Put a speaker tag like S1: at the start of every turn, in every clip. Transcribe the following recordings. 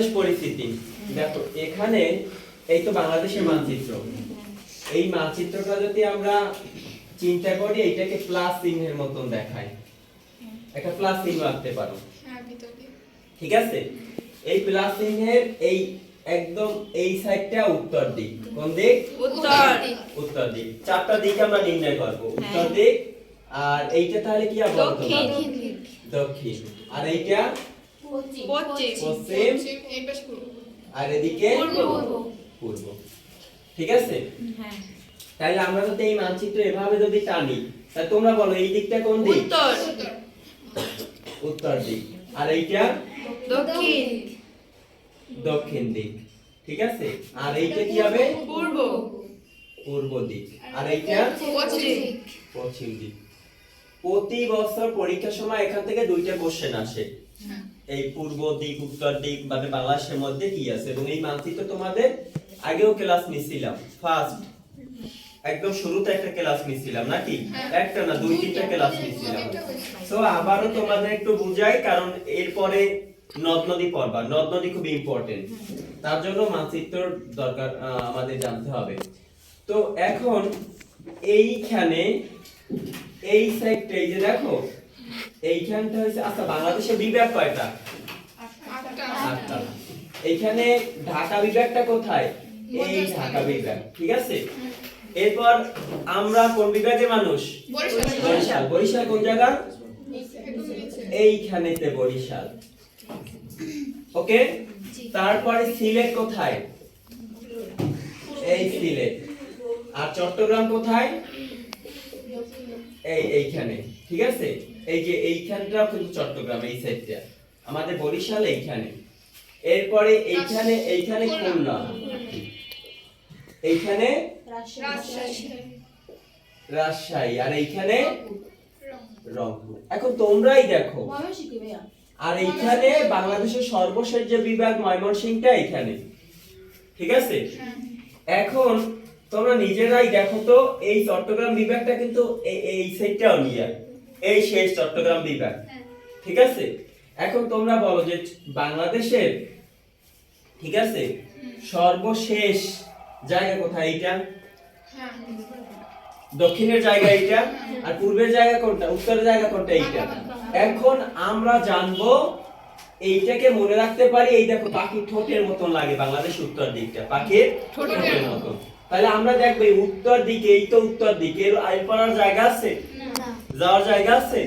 S1: বাংলাদেশ পরিস্থিতি দেখো এখানে এই তো বাংলাদেশের মানচিত্র। এই মানচিত্রটা যদি আমরা চিন্তা করি এইটাকে প্লাস চিহ্নের মতন দেখায় একটা প্লাস চিহ্ন আঁকতে পারো।
S2: হ্যাঁ
S1: ঠিক আছে? এই প্লাস চিহ্নের এই একদম এই সাইডটা উত্তর দিক। কোন দিক?
S3: উত্তর
S1: উত্তর দিক। চারটা দিক আমরা নির্ণয় করব।
S3: হ্যাঁ।
S1: উত্তর দিক। আর এইটা তাহলে কি হবে
S3: দক্ষিণ।
S1: দক্ষিণ। আর এইটা
S3: পশ্চিম
S1: পশ্চিম।
S2: পশ্চিম। এই
S1: আর এদিকে?
S3: পূর্ব।
S1: পূর্ব। ঠিক আছে?
S3: হ্যাঁ।
S1: তাহলে আমরা যদি এই মানচিত্র এভাবে যদি টানি তা তোমরা বলো এই দিকটা কোন দিক?
S3: উত্তর।
S2: উত্তর
S1: দিক। আর এইটা?
S3: দক্ষিণ।
S1: দক্ষিণ দিক। ঠিক আছে? আর এইটা কি হবে?
S3: পূর্ব।
S1: পূর্ব দিক। আর এইটা?
S2: পশ্চিম
S1: পশ্চিম দিক। প্রতি বছর পরীক্ষার সময় এখান থেকে দুইটা কোশ্চেন আসে। এই পূর্ব দিক উত্তর দিক মানে বাংলাদেশের মধ্যে কি আছে? এবং এই মানচিত্র তোমাদের আগেও ক্লাস নিছিলাম ফার্স্ট একদম শুরুতে একটা ক্লাস নিছিলাম নাকি? একটা না দুই তিনটা ক্লাস নিছিলাম তো আবারও তোমাদের একটু বুঝাই কারণ এরপরে নদ নদী পড়বা। নদ নদী খুব ইম্পর্টেন্ট তার জন্য মানচিত্র দরকার আমাদের জানতে হবে। তো এখন এইখানে এই সাইডটা এই যে দেখো এইখানটা হচ্ছে আচ্ছা বাংলাদেশের বিভাগ কয়টা?
S2: আটটা।
S1: এইখানে ঢাকা বিভাগটা কোথায়? এই ঢাকা বিভাগ ঠিক আছে? এরপর আমরা কোন বিভাগের মানুষ?
S2: বরিশাল।
S1: বরিশাল। বরিশাল কোন জায়গা? এইখানেতে বরিশাল। ওকে? তারপরে সিলেট কোথায়? এই সিলেট। আর চট্টগ্রাম কোথায়? এই এইখানে ঠিক আছে? এই যে এইখানটা কিন্তু চট্টগ্রাম, এই সাইডটা আমাদের বরিশাল এইখানে। এরপরে এইখানে এইখানে খুলনা। এইখানে
S2: রাজশাহী,
S1: আর এইখানে রংপুর। এখন তোমরাই দেখো। আর এইখানে বাংলাদেশের সর্বশেষ যে বিভাগ ময়মনসিংহটা এখানে ঠিক আছে? এখন তোমরা নিজেরাই দেখো তো, এই চট্টগ্রাম বিভাগটা কিন্তু এই সাইডটাও নিয়ে। এই শেষ চট্টগ্রাম বিভাগ। ঠিক আছে? এখন তোমরা বলো যে বাংলাদেশের ঠিক আছে? সর্বশেষ জায়গা কোথায় এইটা?
S2: হ্যাঁ।
S1: দক্ষিণের জায়গা এইটা? আর পূর্বের জায়গা কোনটা? উত্তরের জায়গা কোনটা এইটা? এখন আমরা জানব এইটাকে মনে রাখতে পারি এই দেখো পাখি ঠোঁটের মতন লাগে বাংলাদেশ উত্তর দিকটা পাখির ঠোঁটের মতন। তাহলে আমরা দেখব এই উত্তর দিকে এই তো উত্তর দিকে এর আইল পড়ার জায়গা আছে? যাওয়ার জায়গা আছে?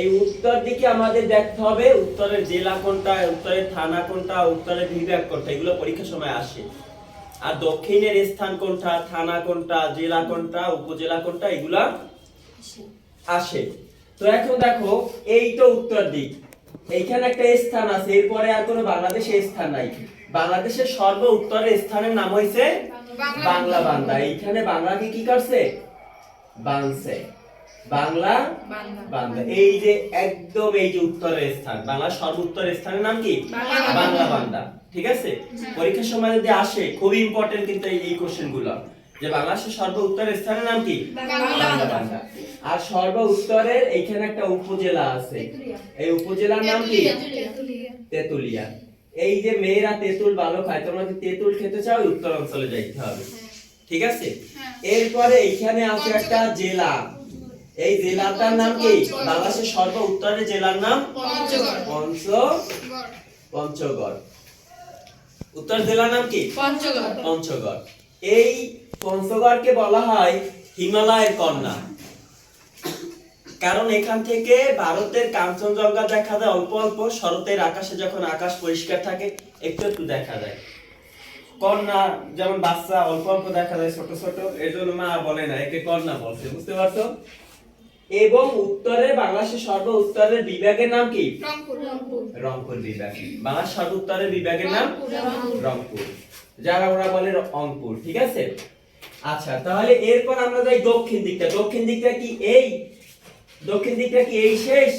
S1: এই উত্তর দিকে আমাদের দেখতে হবে উত্তরের জেলা কোনটা উত্তরের থানা কোনটা উত্তরের বিভাগ কোনটা এগুলো পরীক্ষার সময় আসে। আর দক্ষিণের স্থান কোনটা থানা কোনটা জেলা কোনটা উপজেলা কোনটা এগুলা আসে। তো এখন দেখো এই তো উত্তর দিক। এইখানে একটা স্থান আছে এরপরে আর কোনো বাংলাদেশে স্থান নাই। বাংলাদেশের সর্ব উত্তরের স্থানের নাম হয়েছে বাংলা বান্দা এইখানে বাংলাকে কি করছে? বাংছে বাংলা
S3: বাংলা।
S1: এই যে একদম এই যে উত্তরের স্থান বাংলা সর্বোত্তরের স্থানের নাম কি?
S3: বাংলা
S1: বাংলা বান্দা। ঠিক আছে? পরীক্ষার সময় যদি আসে খুব ইম্পর্টেন্ট কিন্তু এই কোশ্চেনগুলো। যে বাংলাদেশের সর্ব উত্তরের স্থানের নাম কি? আর সর্ব উত্তরের এইখানে একটা উপজেলা আছে। এই উপজেলার নাম কি? তেতুলিয়া। এই যে মেয়েরা তেঁতুল ভালো খায় তোমরা যদি তেঁতুল খেতে চাও? উত্তর অঞ্চলে যাইতে হবে। ঠিক আছে?
S2: হ্যাঁ।
S1: এরপরে এইখানে আছে একটা জেলা। এই জেলাটার নাম কি? বাংলাদেশের সর্ব উত্তরের জেলার নাম?
S2: পঞ্চগড়।
S1: পঞ্চ পঞ্চগড়। উত্তর জেলার নাম কি?
S3: পঞ্চগড়।
S1: পঞ্চগড়। এই পঞ্চগড়কে বলা হয় হিমালয়ের কন্যা। কারণ এখান থেকে ভারতের কাঞ্চনজঙ্ঘা দেখা যায় অল্প অল্প শরতের আকাশে যখন আকাশ পরিষ্কার থাকে একটু একটু দেখা যায়। কন্যা যেমন বাচ্চা অল্প অল্প দেখা যায় ছোট ছোট এর জন্য মা বলে না একে কন্যা বলছে বুঝতে পারছ? এবং উত্তরে বাংলাদেশের সর্ব উত্তরের বিভাগের নাম কি?
S2: রংপুর।
S1: বিভাগ। বাংলাদেশ সর্ব উত্তরের বিভাগের নাম? রংপুর যারা ওরা বলে রংপুর ঠিক আছে? আচ্ছা তাহলে এরপর আমরা যাই দক্ষিণ দিকটা। দক্ষিণ দিকটা কি এই? দক্ষিণ দিকটা কি এই শেষ?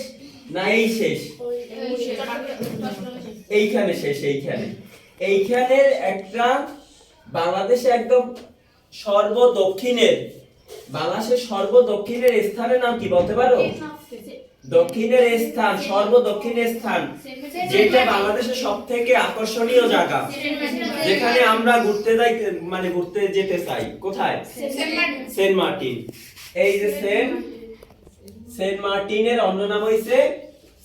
S1: না এই শেষ? এইখানে শেষ এইখানে। এইখানে একটা বাংলাদেশে একদম সর্ব দক্ষিণের বাংলাদেশের সর্ব দক্ষিণের স্থানের নাম কি বলতে পারো? দক্ষিণের স্থান সর্ব দক্ষিণের স্থান যেটা বাংলাদেশের সব থেকে আকর্ষণীয় জায়গা যেখানে আমরা ঘুরতে যাই মানে ঘুরতে যেতে চাই। কোথায়? Saint Martin. এই যে সেন্ট সেন্ট মার্টিনের অন্য নাম হইছে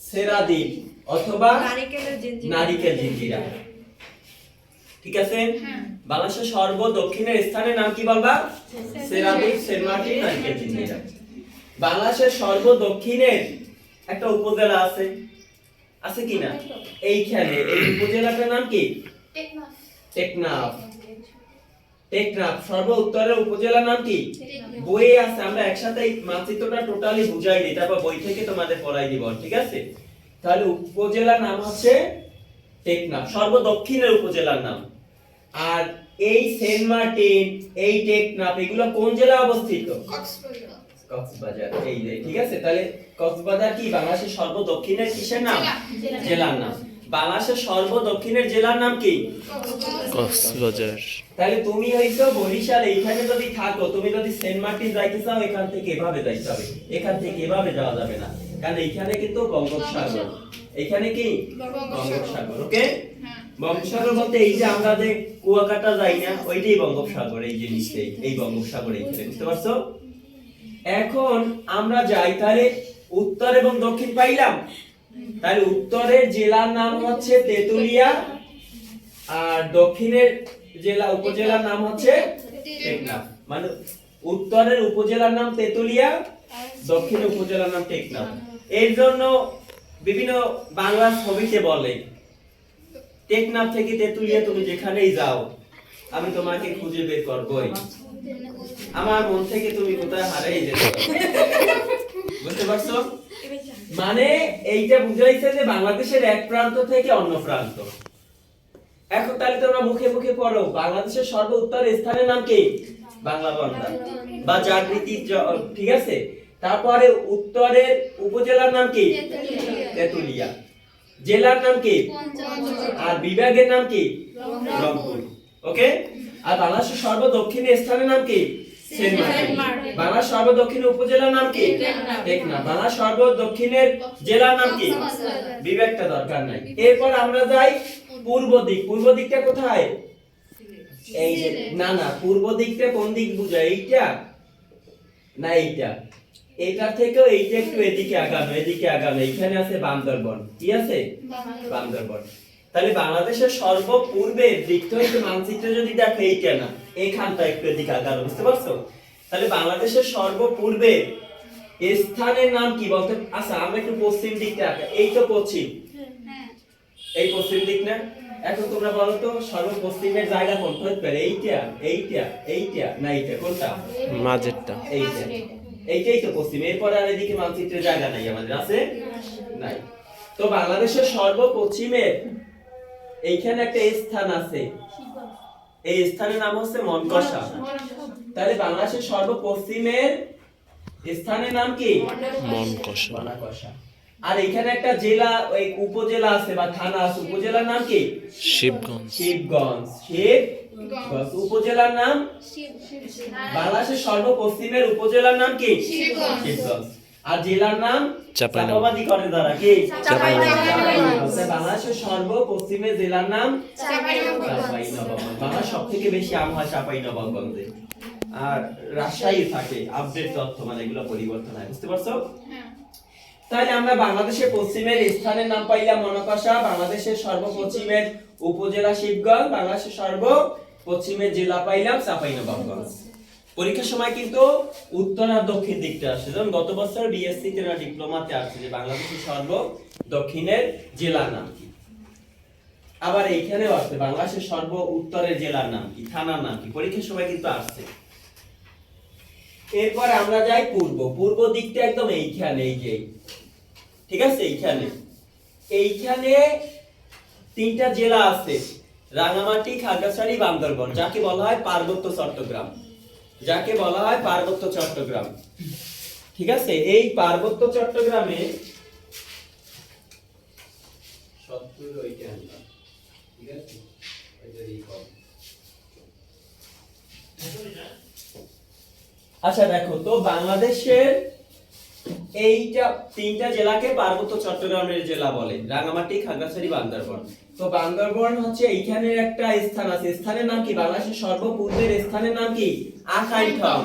S1: সেরাদ্বীপ অথবা নারিকেল জিঞ্জিরা। ঠিক আছে? বাংলাদেশের সর্ব দক্ষিণের স্থানের নাম কি বলবা? নারিকেল বাংলাদেশের সর্ব দক্ষিণের একটা উপজেলা আছে। আছে কি না? এইখানে। এই উপজেলাটার নাম কি? টেকনাফ। টেকনাফ। সর্ব উত্তরের উপজেলার নাম কি? বইয়ে আছে। আমরা একসাথে মানচিত্রটা টোটালি বুঝাই দিই। তারপর বই থেকে তোমাদের পড়াই দিব। ঠিক আছে? তাহলে উপজেলার নাম হচ্ছে টেকনাফ। সর্ব দক্ষিণের উপজেলার নাম। আর এই সেন্ট মার্টিন এই টেকনাফ এগুলো কোন জেলায় অবস্থিত? কক্সবাজার। এই যে ঠিক আছে? তাহলে কক্সবাজার কি বাংলাদেশের সর্ব দক্ষিণের কিসের নাম? জেলার নাম। বাংলাদেশের সর্ব দক্ষিণের জেলার নাম কি?
S4: কক্সবাজার।
S1: তাহলে তুমি হইছো বরিশাল এইখানে যদি থাকো তুমি যদি সেন্ট মার্টিন যাইতে চাও এখান থেকে এভাবে যাইতে হবে। এখান থেকে এভাবে যাওয়া যাবে না। কারণ এইখানে কিন্তু বঙ্গোপসাগর। এখানে কি? বঙ্গোপসাগর। ওকে বঙ্গোপসাগর বলতে এই যে আমরা যে কুয়াকাটা যাই না, ওইটাই বঙ্গোপসাগর, এই নিচে, এই বঙ্গোপসাগর এইখানে বুঝতে পারছ? এখন আমরা যাই, তাহলে উত্তর এবং দক্ষিণ পাইলাম। তাহলে উত্তরের জেলার নাম হচ্ছে তেতুলিয়া, আর দক্ষিণের জেলা, উপজেলার নাম হচ্ছে টেকনাফ। মানে উত্তরের উপজেলার নাম তেতুলিয়া দক্ষিণ উপজেলার নাম টেকনাফ। এর জন্য বিভিন্ন বাংলা ছবিতে বলে টেকনাফ থেকে তেতুলিয়া তুমি যেখানেই যাও, আমি তোমাকে খুঁজে বের করবই। আমার মন থেকে তুমি কোথায় হারিয়ে যেতে বুঝতে পারছ? মানে এইটা বুঝাইছে যে বাংলাদেশের এক প্রান্ত থেকে অন্য প্রান্ত। এখন তাহলে তোমরা মুখে মুখে পড়ো, বাংলাদেশের সর্ব উত্তর স্থানের নাম কি? বাংলা বান্দা বা জাগৃতি ঠিক আছে? তারপরে উত্তরের উপজেলার নাম কি? তেতুলিয়া। জেলার নাম কি? আর বিভাগের নাম কি? রংপুর। ওকে? আর বাংলাদেশের সর্ব দক্ষিণের স্থানের নাম কি? সেন্ট মার্টিন বাংলার সর্ব দক্ষিণের উপজেলার নাম কি? টেকনাফ। বাংলার সর্ব দক্ষিণের জেলার নাম কি? বিবেকটা দরকার নাই। এরপর আমরা যাই পূর্ব দিক। পূর্ব দিকটা কোথায়? এই যে না না পূর্ব দিকটা কোন দিক বুঝায় এইটা? না এইটা? এটা থেকেও এইটা একটু এদিকে আগানো এদিকে আগানো এইখানে আছে বান্দরবন। কি আছে? বান্দরবন। তাহলে বাংলাদেশের সর্বপূর্বের দিকটা একটু মানচিত্রে যদি দেখো এইটা না এখানটা একটু এদিকে আগানো বুঝতে পারছ? তাহলে বাংলাদেশের সর্বপূর্বে স্থানের নাম কি বলতে? আচ্ছা আমরা একটু পশ্চিম দিকটা আঁকা। এই তো পশ্চিম। এই পশ্চিম দিক না? এখন তোমরা বলো তো সর্বপশ্চিমের জায়গা কোনটা হতে পারে? এইটা এইটা এইটা না এইটা কোনটা?
S4: মাঝেরটা।
S1: এইটা। এইটাই তো পশ্চিম এরপরে আর এদিকে মানচিত্রের জায়গা নাই আমাদের আছে? নাই। তো বাংলাদেশের সর্বপশ্চিমে এইখানে একটা স্থান আছে। এই স্থানের নাম হচ্ছে মনকষা তাহলে বাংলাদেশের সর্বপশ্চিমের স্থানের নাম কি?
S4: মন
S1: মনকষা আর এখানে একটা জেলা ওই উপজেলা আছে বা থানা আছে। উপজেলার নাম কি?
S4: শিবগঞ্জ।
S1: শিবগঞ্জ। শিবগঞ্জ উপজেলার নাম? বাংলাদেশের সর্বপশ্চিমের উপজেলার নাম কি?
S2: শিবগঞ্জ।
S1: আর জেলার নাম?
S4: চাঁপাইনবাবগঞ্জ।
S1: চাপাবাদী করে দ্বারা কি?
S4: চাঁপাইনবাবগঞ্জ।
S1: চাঁপাইনবাবগঞ্জ। বাংলাদেশের সর্বপশ্চিমের জেলার নাম? চাঁপাইনবাবগঞ্জ। বাংলার সব থেকে বেশি আম হয় চাঁপাইনবাবগঞ্জে। আর রাজশাহী থাকে আপডেট তথ্য মানে এগুলো পরিবর্তন হয় বুঝতে পারছ? তাহলে আমরা বাংলাদেশের পশ্চিমের স্থানের নাম পাইলাম মনকষা বাংলাদেশের সর্বপশ্চিমের উপজেলা শিবগঞ্জ বাংলাদেশের সর্ব পশ্চিমের জেলা পাইলাম চাঁপাইনবাবগঞ্জ পরীক্ষার সময় কিন্তু উত্তর আর দক্ষিণ দিকটা আসছে। যেমন গত বছর বিএসসি তে না ডিপ্লোমাতে আসছে যে বাংলাদেশের সর্ব দক্ষিণের জেলার নাম কি? আবার এইখানেও আসছে, বাংলাদেশের সর্ব উত্তরের জেলার নাম কি? থানার নাম কি? পরীক্ষার সময় কিন্তু আসছে। এরপর আমরা যাই পূর্ব। পূর্ব দিকটা একদম এইখানে, এই যে। ঠিক আছে? এইখানে। এইখানে তিনটা জেলা আছে। রাঙামাটি, খাগড়াছড়ি, বান্দরবন, যাকে বলা হয় পার্বত্য চট্টগ্রাম। যাকে বলা হয় পার্বত্য চট্টগ্রাম। ঠিক আছে? এই পার্বত্য চট্টগ্রামে। আচ্ছা দেখো, তো বাংলাদেশের এইটা তিনটা জেলাকে পার্বত্য চট্টগ্রামের জেলা বলে। রাঙামাটি, খাগড়াছড়ি, বান্দরবন। তো বান্দরবন হচ্ছে এইখানে একটা স্থান আছে। স্থানের নাম কি? বাংলাদেশের সর্বপূর্বের স্থানের নাম কি? আখাই ঠং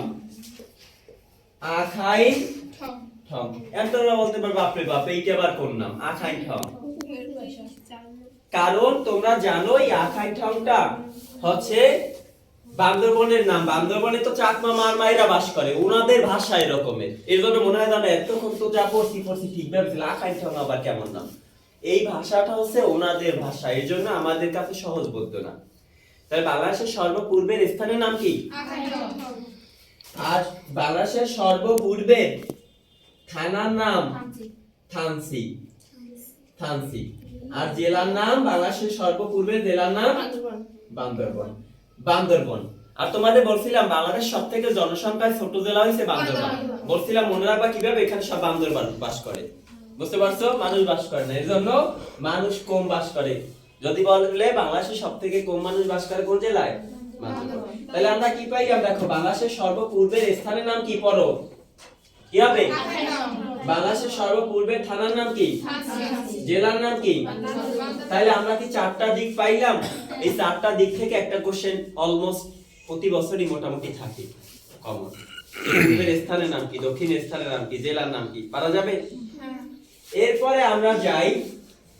S1: আখাই
S2: ঠং
S1: বলতে বাপরে বাপ, এইটা আবার কোন নাম? আখাই ঠং কারণ তোমরা জানো এই আখাই ঠংটা হচ্ছে বান্দরবনের নাম। বান্দরবনে তো চাকমা মার মায়েরা বাস করে। ওনাদের ভাষা এরকমের। এর জন্য মনে হয় জানো এতক্ষণ তো যা পড়ছি পড়ছি, ঠিক ভাবে আখাই ঠং আবার কেমন নাম? এই ভাষাটা হচ্ছে ওনাদের ভাষা। এর জন্য আমাদের কাছে সহজ বলতো না। তাই বাংলাদেশের সর্বপূর্বের স্থানের নাম কি? আর বাংলাদেশের সর্বপূর্বের থানার নাম থানসি থানসি আর জেলার নাম বাংলাদেশের সর্বপূর্বের জেলার নাম? বান্দরবন। বান্দরবন। আর তোমাদের বলছিলাম বাংলাদেশ সব থেকে জনসংখ্যায় ছোট জেলা হয়েছে বান্দরবান। বলছিলাম মনে রাখবা কীভাবে এখানে সব বান্দরবান বাস করে? বুঝতে পারছ? মানুষ বাস করে না। এর জন্য মানুষ কম বাস করে। যদি বলে বাংলাদেশের সব থেকে কম মানুষ বাস করে কোন জেলায়? তাহলে আমরা কি পাইলাম দেখো বাংলাদেশের সর্বপূর্বের স্থানের নাম কি পড়ো? কি হবে? বাংলাদেশের সর্বপূর্বের থানার নাম কি? জেলার নাম কি? তাহলে আমরা কি চারটা দিক পাইলাম? এই চারটা দিক থেকে একটা কোশ্চেন অলমোস্ট প্রতি বছরই মোটামুটি থাকে। কমন স্থানের নাম কি? দক্ষিণ স্থানের নাম কি? জেলার নাম কি? পারা যাবে? এরপরে আমরা যাই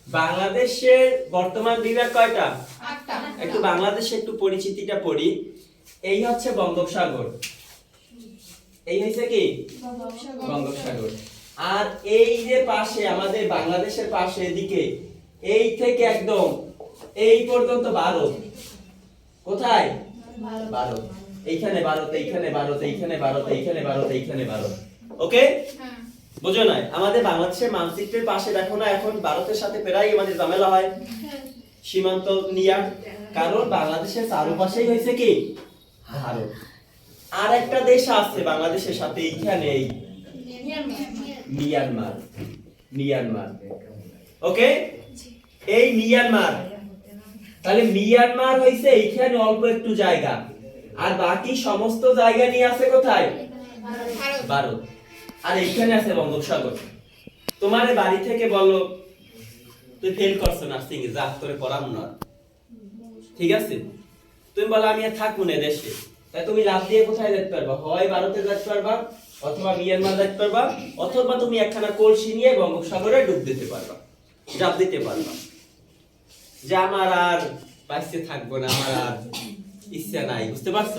S1: বাংলাদেশের বর্তমান বিভাগ কয়টা? একটু বাংলাদেশে একটু পরিচিতিটা পড়ি। এই হচ্ছে বঙ্গোপসাগর। এই হয়েছে কি? বঙ্গোপসাগর। আর এই যে পাশে আমাদের বাংলাদেশের পাশে এদিকে এই থেকে একদম এই পর্যন্ত ভারত। কোথায়? ভারত। এইখানে ভারত এইখানে ভারত এইখানে ভারত এইখানে ভারত এইখানে ভারত। ওকে?
S2: হ্যাঁ।
S1: বুঝো নাই? আমাদের বাংলাদেশের মানচিত্রের পাশে দেখো না, এখন ভারতের সাথে প্রায় আমাদের ঝামেলা হয়। সীমান্ত নিয়া কারণ বাংলাদেশের চারপাশেই হয়েছে কি? আর একটা দেশ আছে বাংলাদেশের সাথে, এইখানে মিয়ানমার। মিয়ানমার। ওকে? এই মিয়ানমার। তাহলে মিয়ানমার হইছে এইখানে অল্প একটু জায়গা। আর বাকি সমস্ত জায়গা নিয়ে আছে কোথায়?
S2: ভারত।
S1: আর এইখানে আছে বঙ্গোপসাগর। তোমার বাড়ি থেকে বলো, তুই ফেল করছ নার্সিং এ যা করে পড়াম না। ঠিক আছে? তুমি বলো, আমি আর থাকব না দেশে। তাই তুমি লাভ দিয়ে কোথায় যেতে পারবা? হয় ভারতে যেতে পারবা, অথবা মিয়ানমার যেতে পারবা, অথবা তুমি একখানা কলসি নিয়ে বঙ্গোপসাগরে ডুব দিতে পারবা, জাপ দিতে পারবা। যে আমার আর বাইসে থাকব না, আমার আর ইচ্ছা নাই, বুঝতে পারছ?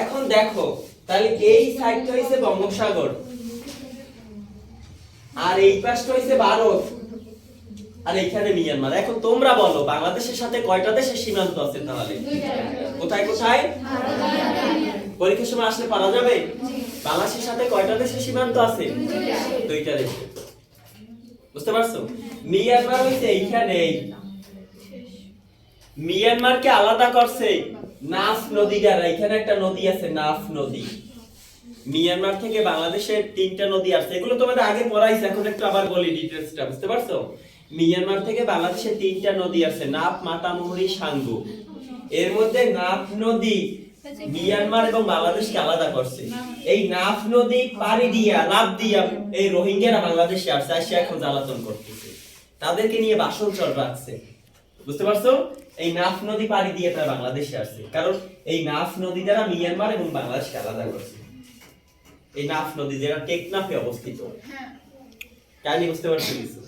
S1: এখন দেখো, তাহলে এই সাইডটা হইছে বঙ্গোপসাগর। আর এই পাশটা হইছে ভারত। আর এইখানে মিয়ানমার। এখন তোমরা বলো, বাংলাদেশের সাথে কয়টা দেশের সীমান্ত আছে তাহলে? কোথায় কোথায়? পরীক্ষার সময় আসলে পারা যাবে? বাংলাদেশের সাথে কয়টা দেশের সীমান্ত আছে? দুইটা দেশে। বুঝতে পারছ? মিয়ানমার হইছে এইখানে মিয়ানমারকে আলাদা করছে নাফ নদী দ্বারা এখানে একটা নদী আছে, নাফ নদী। মিয়ানমার থেকে বাংলাদেশের তিনটা নদী আছে এগুলো তোমাদের আগে পড়াইছে, এখন একটু আবার বলি ডিটেলসটা বুঝতে পারছ? মিয়ানমার থেকে বাংলাদেশের তিনটা নদী আছে নাফ মাতামুহুরি সাঙ্গু। এর মধ্যে নাফ নদী মিয়ানমার এবং বাংলাদেশকে আলাদা করছে। এই নাফ নদী পাড়ি দিয়া লাভ দিয়া এই রোহিঙ্গারা বাংলাদেশে আসছে, আর সে এখন জ্বালাতন করতেছে। তাদেরকে নিয়ে বাসন চল রাখছে। বুঝতে পারছ? এই নাফ নদী পাড়ি দিয়ে তারা বাংলাদেশে আসছে। কারণ এই নাফ নদী দ্বারা মিয়ানমার এবং বাংলাদেশকে আলাদা করছে। এই নাফ নদী যেটা টেকনাফে অবস্থিত।
S2: হ্যাঁ।
S1: কাহিনী বুঝতে পারছ কিছু?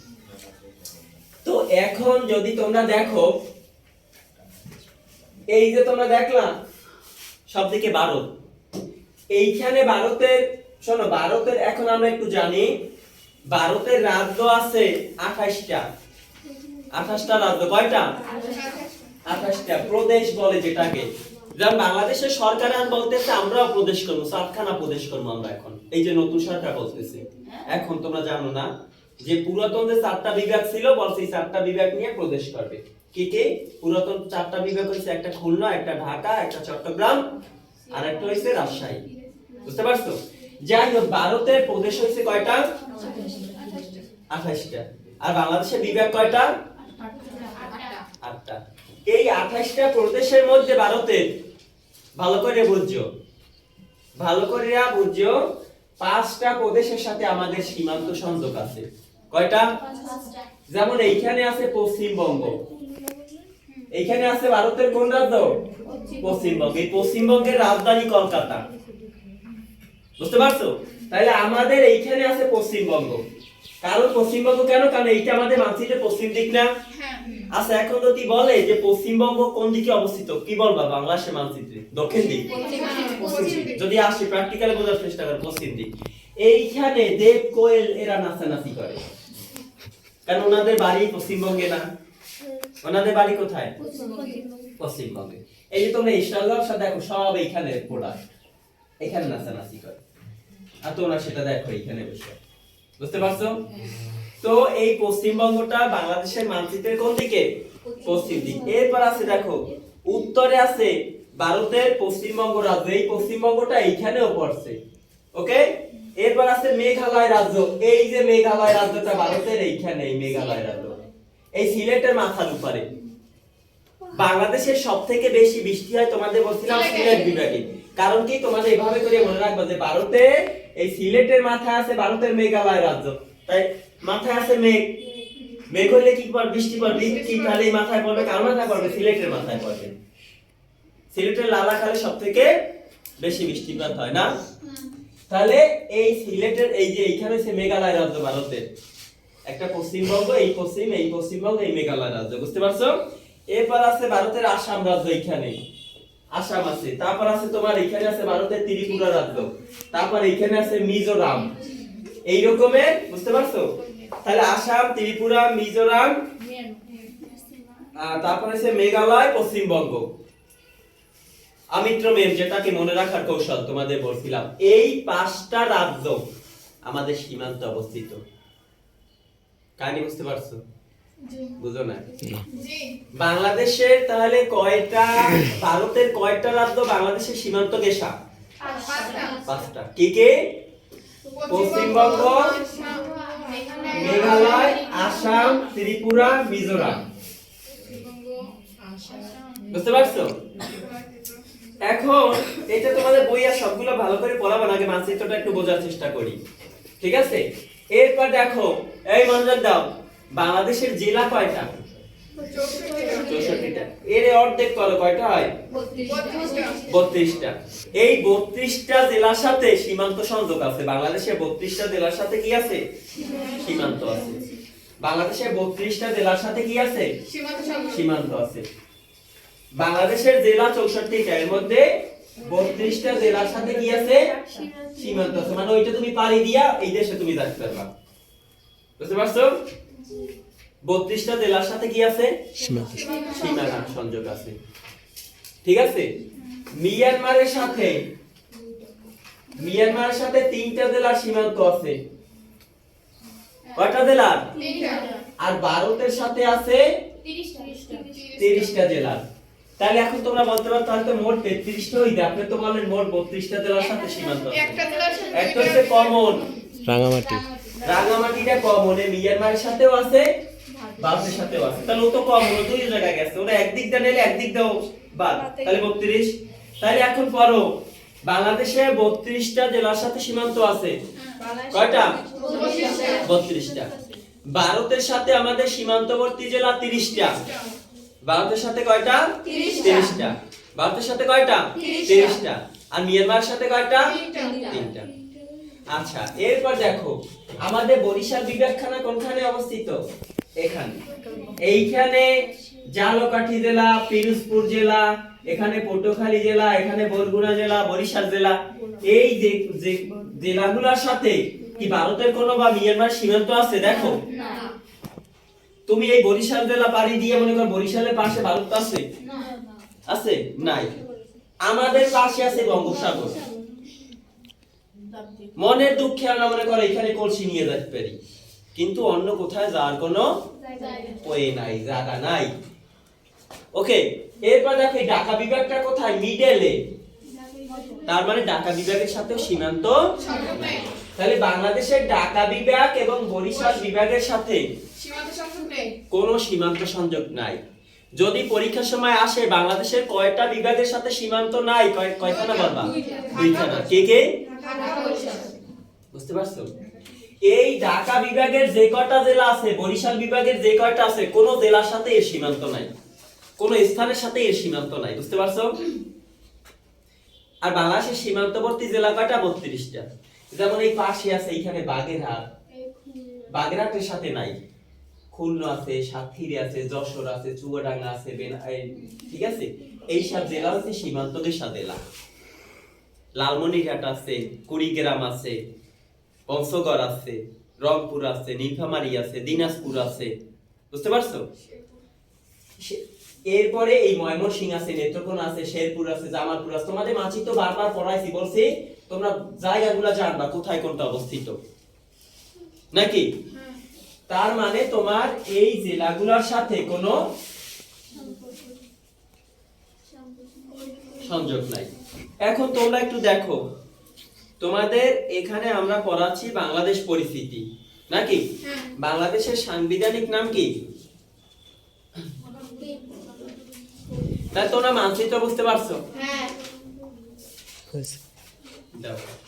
S1: তো এখন যদি তোমরা দেখো এই যে তোমরা দেখলাম সবদিকে ভারত। এইখানে ভারতের শোনো ভারতের এখন আমরা একটু জানি ভারতের রাজ্য আছে আঠাশটা। আঠাশটা রাজ্য কয়টা? আঠাশটা। প্রদেশ বলে যেটাকে। যেমন বাংলাদেশের সরকার বলতেছে আমরাও প্রদেশ করব সাতখানা প্রদেশ করব আমরা এখন। এই যে নতুন সরকার বলতেছে। এখন তোমরা জানো না যে পুরাতন যে চারটা বিভাগ ছিল বলছে এই চারটা বিভাগ নিয়ে প্রদেশ করবে। কে কে? পুরাতন চারটা বিভাগ হয়েছে একটা খুলনা একটা ঢাকা একটা চট্টগ্রাম আর একটা হয়েছে রাজশাহী। বুঝতে পারছ? যাই হোক ভারতের প্রদেশ হয়েছে কয়টা? আঠাশটা। আর বাংলাদেশের বিভাগ কয়টা? আটটা। এই আঠাশটা প্রদেশের মধ্যে ভারতের। ভালো করে বুঝছ। ভালো করে বুঝছ পাঁচটা প্রদেশের সাথে আমাদের সীমান্ত সংযোগ আছে। কয়টা? যেমন এইখানে আছে পশ্চিমবঙ্গ। এইখানে আছে ভারতের কোন রাজ্য? পশ্চিমবঙ্গ। এই পশ্চিমবঙ্গের রাজধানী কলকাতা। বুঝতে পারছ? তাহলে আমাদের এইখানে আছে পশ্চিমবঙ্গ। কারণ পশ্চিমবঙ্গ কেন? কারণ এইটা আমাদের মানচিত্রের পশ্চিম দিক না। আচ্ছা এখন যদি বলে যে পশ্চিমবঙ্গ কোন দিকে অবস্থিত? কি বলবা বাংলাদেশের মানচিত্রে দক্ষিণ দিক? যদি আসি প্র্যাকটিক্যালি বোঝার চেষ্টা করে পশ্চিম দিক। এইখানে দেব কোয়েল এরা নাচানাচি করে। কারণ ওনাদের বাড়ি পশ্চিমবঙ্গে না। ওনাদের বাড়ি কোথায়? পশ্চিমবঙ্গে। এই যে তোমরা ইনস্টাগ্রাম সাথে দেখো সব এইখানে প্রোডাক্ট এখানে নাচানাচি করে। আর তোমরা সেটা দেখো এইখানে বসে। বুঝতে পারছ? তো এই পশ্চিমবঙ্গটা বাংলাদেশের মানচিত্রের কোন দিকে? পশ্চিম দিক। এরপর আছে দেখো উত্তরে আছে ভারতের পশ্চিমবঙ্গ রাজ্য। এই পশ্চিমবঙ্গটা এইখানেও পড়ছে ওকে? এরপর আছে মেঘালয় রাজ্য। এই যে মেঘালয় রাজ্যটা ভারতের এইখানে এই মেঘালয় রাজ্য। এই সিলেটের মাথার উপরে। বাংলাদেশের সব থেকে বেশি বৃষ্টি হয় তোমাদের বলছিলাম সিলেট বিভাগে। কারণ কি? তোমাদের এভাবে করে মনে রাখবে যে ভারতে এই সিলেটের মাথা আছে ভারতের মেঘালয় রাজ্য। তাই মাথায় আছে মেঘ। মেঘ হলে কি পড়বে বৃষ্টি পড়বে? কি তাহলে মাথায় পড়বে কার মাথায় পড়বে? সিলেটের মাথায় পড়বে। সিলেটের লালাখালে সব থেকে বেশি বৃষ্টিপাত হয়, না? তাহলে এই সিলেটের, এই যে এইখানে হচ্ছে মেঘালয় রাজ্য ভারতের। একটা পশ্চিমবঙ্গ, এই পশ্চিম, এই পশ্চিমবঙ্গ, এই মেঘালয় রাজ্য, বুঝতে পারছ? এরপর আছে ভারতের আসাম রাজ্য এইখানে। আসাম আছে। তারপর আছে তোমার এখানে আছে ভারতের ত্রিপুরা রাজ্য। তারপর এখানে আছে মিজোরাম। এই রকমের বুঝতে পারছ? তাহলে আসাম ত্রিপুরা মিজোরাম আহ, তারপর আছে মেঘালয় পশ্চিমবঙ্গ আমিত্র মেম যেটাকে মনে রাখার কৌশল তোমাদের বলছিলাম এই পাঁচটা রাজ্য আমাদের সীমান্তে অবস্থিত। কাহিনী বুঝতে পারছ?
S2: জি
S1: বুঝো না? বাংলাদেশের তাহলে কয়টা ভারতের কয়টা রাজ্য বাংলাদেশের সীমান্ত গেসা
S2: পাঁচটা।
S1: পাঁচটা। কে কে? পশ্চিমবঙ্গ,
S2: আসাম,
S1: ত্রিপুরা মিজোরাম। বুঝতে পারছ? এখন এটা তোমাদের বই আর সবগুলো ভালো করে পড়াবো না আগে মানচিত্রটা একটু বোঝার চেষ্টা করি। ঠিক আছে? এরপর দেখো এই মনোযোগ দাও বাংলাদেশের জেলা কয়টা? এর অর্ধেক করো কয়টা হয়? বত্রিশটা। এই বত্রিশটা জেলার সাথে সীমান্ত সংযোগ আছে। বাংলাদেশের বত্রিশটা জেলার সাথে কি আছে? সীমান্ত আছে। বাংলাদেশের বত্রিশটা জেলার সাথে কি আছে?
S2: সীমান্ত
S1: আছে। বাংলাদেশের জেলা চৌষট্টিটা এর মধ্যে বত্রিশটা জেলার সাথে কি আছে? সীমান্ত। আছে। মানে ওইটা তুমি পাড়ি দিয়া এই দেশে তুমি থাকতে পারবা। বুঝতে পারছ? বত্রিশটা জেলার সাথে কি আছে?
S4: সীমান্ত
S1: সীমানা সংযোগ আছে। ঠিক আছে? মিয়ানমারের সাথে মিয়ানমারের সাথে তিনটা জেলার সীমান্ত আছে। কয়টা জেলার? আর ভারতের সাথে আছে? তিরিশটা। জেলার। তাহলে এখন তোমরা বলতে পারো তাহলে তো মোট তেত্রিশটা হইতে আপনি তো বললেন মোট বত্রিশটা জেলার সাথে সীমান্ত
S2: একটা
S1: হচ্ছে কমন।
S4: রাঙামাটি।
S1: রাঙামাটিটা কমন মিয়ানমারের সাথেও আছে ভারতের সাথেও আছে। তাহলে ও তো কমন ও দুই জায়গায় গেছে। ওরা একদিক দিয়ে নিলে একদিক দাও বাদ। তাহলে বত্রিশ। তাহলে এখন পড়ো বাংলাদেশে বত্রিশটা জেলার সাথে সীমান্ত আছে। কয়টা? বত্রিশটা। ভারতের সাথে আমাদের সীমান্তবর্তী জেলা তিরিশটা। ভারতের সাথে কয়টা? তিরিশটা। ভারতের সাথে কয়টা? তিরিশটা। আর মিয়ানমারের সাথে কয়টা? তিনটা। আচ্ছা এরপর দেখো আমাদের বরিশাল বিবেকখানা কোনখানে অবস্থিত? এখানে। এইখানে জালকাঠি জেলা পিরোজপুর জেলা এখানে পটুয়াখালী জেলা এখানে বরগুনা জেলা বরিশাল জেলা। এই যে যে জেলাগুলোর সাথে কি ভারতের কোনো বা মিয়ানমার সীমান্ত আছে? দেখো। তুমি এই বরিশাল জেলা পাড়ি দিয়ে মনে করো বরিশালের পাশে ভারত আছে? আছে? নাই। আমাদের পাশে আছে বঙ্গোপসাগর। মনের দুঃখে আমরা মনে করো এখানে কলসি নিয়ে যেতে পারি। কিন্তু অন্য কোথায় যাওয়ার কোনো ওয়ে নাই জায়গা নাই। ওকে এরপর দেখো ঢাকা বিভাগটা কোথায়? মিডেলে। তার মানে ঢাকা বিভাগের সাথেও সীমান্ত। তাহলে বাংলাদেশের ঢাকা বিভাগ এবং বরিশাল বিভাগের সাথে
S2: সীমান্ত সংখ্যক নেই।
S1: কোনো সীমান্ত সংযোগ নাই। যদি পরীক্ষার সময় আসে বাংলাদেশের কয়টা বিভাগের সাথে সীমান্ত নাই? কয়- কয়খানা বলবা? দুইখানা। কে কে? বুঝতে পারছ? এই ঢাকা বিভাগের যে কয়টা জেলা আছে বরিশাল বিভাগের যে কয়টা আছে কোন জেলার সাথে এর সীমান্ত নাই। কোন স্থানের সাথে এর সীমান্ত নাই। বুঝতে পারছ? আর বাংলাদেশের সীমান্তবর্তী জেলা কয়টা? বত্রিশটা। যেমন এই পাশে আছে এইখানে বাগেরহাট। বাগেরহাটের সাথে নাই। খুলনা আছে সাতক্ষীরা আছে যশোর আছে চুয়াডাঙ্গা আছে ঠিক আছে? এই সব জেলা হচ্ছে সীমান্ত দেশা জেলা লালমনিরহাট আছে কুড়িগ্রাম আছে পঞ্চগড় আছে রংপুর আছে নীলফামারী আছে দিনাজপুর আছে। বুঝতে পারছ? এরপরে এই ময়মনসিং আছে নেত্রকোনা আছে শেরপুর আছে জামালপুর আছে। তোমাদের মাছি তো বারবার পড়াইছি বলছি তোমরা জায়গাগুলো জানবা কোথায় কোনটা অবস্থিত। নাকি? তার মানে তোমার এই জেলাগুলোর সাথে কোনো সংযোগ নাই। এখন তোমরা একটু দেখো তোমাদের এখানে আমরা পড়াচ্ছি বাংলাদেশ পরিস্থিতি নাকি? বাংলাদেশের সাংবিধানিক নাম কি? তাই তোমরা মানচিত্র বুঝতে পারছ?
S2: হ্যাঁ।
S4: হয়েছে
S1: দাও